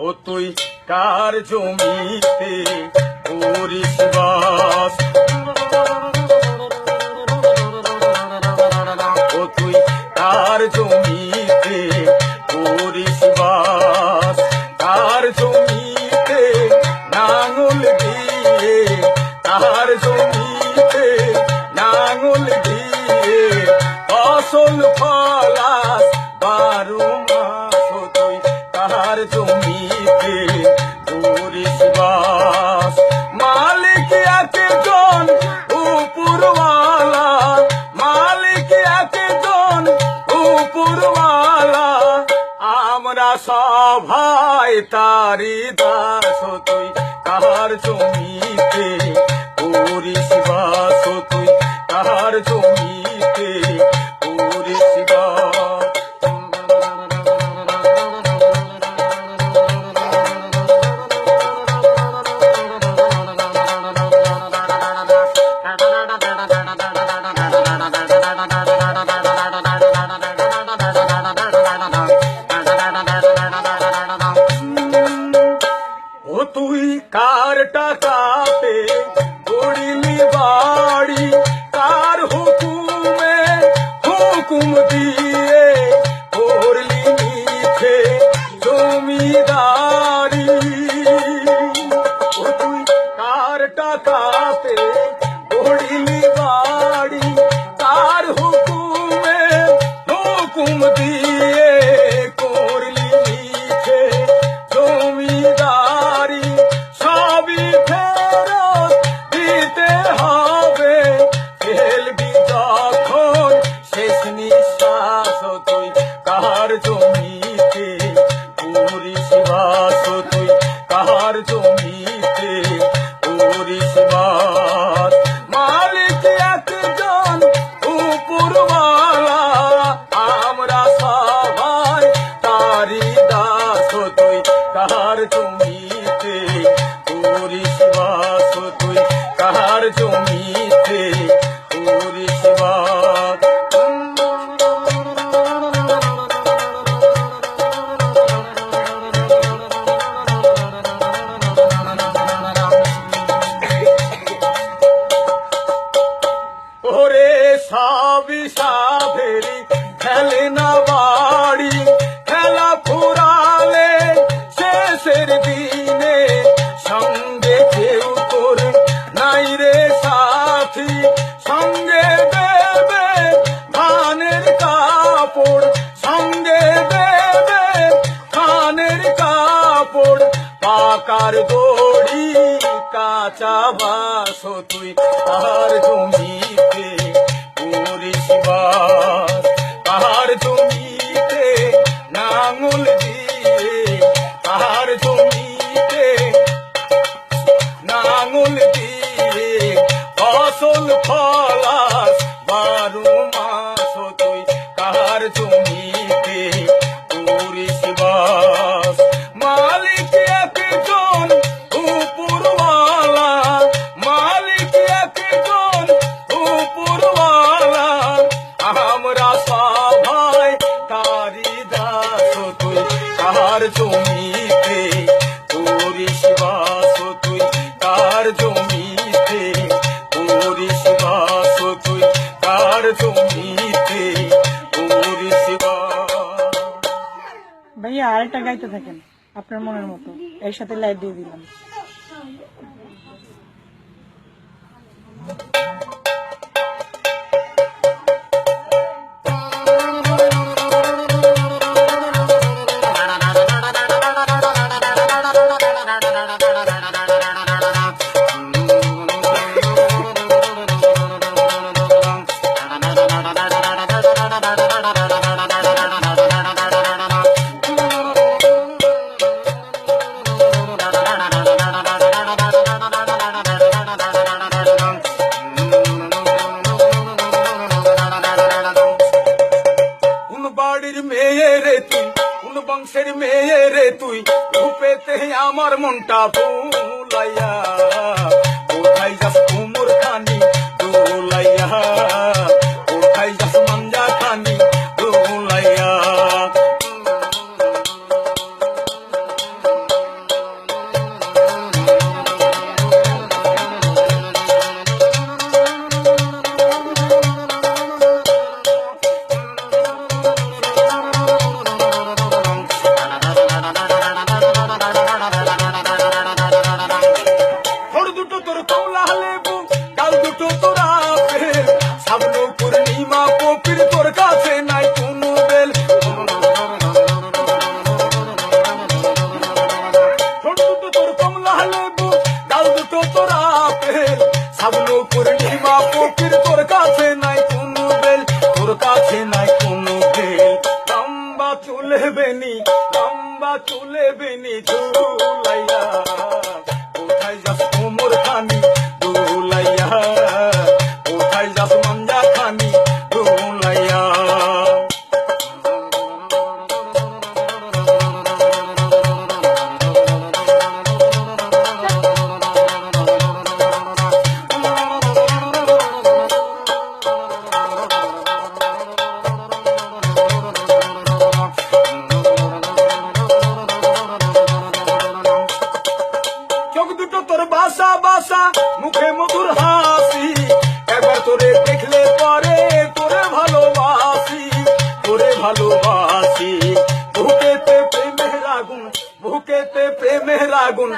ও তুই কার জমিতে করিস বা? সভায় তারি দাস তুই কাহার জমি টাকাতে গড়িলি বাড়ি তুমি ওরে সাবি সাধেরি খেলে না বাড়ি, খেলা ফুরালে শেষের দিনে সঙ্গে কেউ করে নাই রে সাথী। সঙ্গে দেবে ধানের কাপড়, সঙ্গে দেবে ধানের কাপড়, পাকার দড়ি, কাঁচা বাসো তুই, আর জমি তার জমিতে? করিস বাস তুই তার জমিতে? করিস বাস তুই তার জমিতে? শিবা ভাইয়া, আরেকটা গাইতে থাকেন, আপনার মনের মতো। এর সাথে লাইট দিয়ে দিলাম। আমার মনটা ফুলাইয়া বেনি লম্বা চুলে বেনি ঝুলাইয়া আগুন